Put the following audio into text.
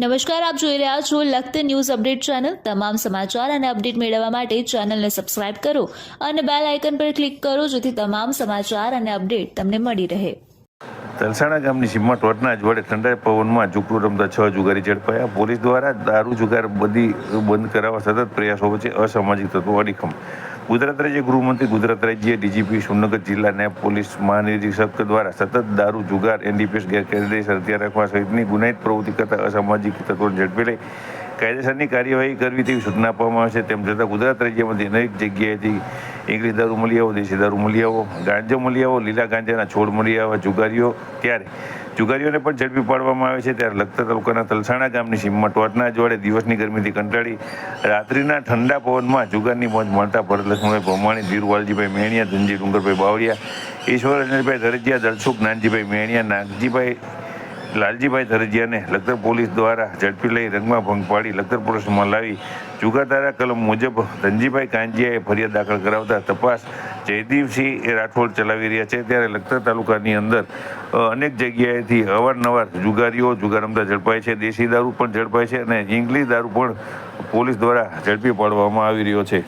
નમસ્કાર, આપ જોઈ રહ્યા છો લખત ન્યૂઝ અપડેટ ચેનલ. તમામ સમાચાર અને અપડેટ મેળવવા માટે ચેનલને સબસ્ક્રાઇબ કરો અને બેલ આઇકન પર ક્લિક કરો જેથી તમામ સમાચાર અને અપડેટ તમને મળી રહે. તલસાણા ગામની સીમમાં ટોટના વડે ઠંડા પવનમાં ઝૂકડું રમતા છ જુગારી ઝડપાયા. પોલીસ દ્વારા દારૂ જુગાર બધી બંધ કરાવવા સતત પ્રયાસો વચ્ચે અસામાજિક તત્વો અડીખમ. ગુજરાત રાજ્ય ગૃહમંત્રી, ગુજરાત રાજ્ય ડીજીપી સુનગર જિલ્લા નાયબ પોલીસ મહાનિરીક્ષક દ્વારા સતત દારૂ, જુગાર, એનડીપીએસ ગેરકાયદેસર હત્યા રાખવા સહિતની ગુનાહિત પ્રવૃત્તિ કરતા અસામાજિક તત્વોને ઝડપી લઈ કાયદેસરની કાર્યવાહી કરવી તેવી સૂચના આપવામાં આવે છે. તેમ છતાં ગુજરાત રાજ્યમાંથી અનેક જગ્યાએથી ઇંગ્લિશ દારૂ મળી આવો, દેશી દારૂ મળી આવો, ગાંજો મળી આવો, લીલા ગાંજાના છોડ મળી આવા, જુગારીઓ ત્યારે. જુગારીઓને પણ ઝડપી પાડવામાં આવે છે ત્યારે લગતા તાલુકાના તલસાણા ગામની સીમમાં ટોટના અજવાળે દિવસની ગરમીથી કંટાળી રાત્રિના ઠંડા પવનમાં જુગારની મોજ મળતા ભરતલક્ષ્મણભાઈ ભમાણી, ધીરુવાલજીભાઈ મેણિયા, ધનજી ડુંગરભાઈ બાવળિયા, ઈશ્વર અનિલભાઈ ધરજીયા, દલસુખ નાનજીભાઈ મેણિયા, નાગજીભાઈ લાલજીભાઈ ધરજીયાને લખતર પોલીસ દ્વારા ઝડપી લઈ રંગમાં ભંગ પાડી લખતર પોલીસમાં લાવી જુગાતારા કલમ મુજબ ધનજીભાઈ કાંજીયાએ ફરિયાદ દાખલ કરાવતા તપાસ જયદીપસિંહ એ રાઠોડ ચલાવી રહ્યા છે. ત્યારે લખતર તાલુકાની અંદર અનેક જગ્યાએથી અવારનવાર જુગારીઓ, જુગાર રમતા ઝડપાય છે. દેશી દારૂ પણ ઝડપાય છે અને ઇંગ્લિશ દારૂ પણ પોલીસ દ્વારા ઝડપી પાડવામાં આવી રહ્યો છે.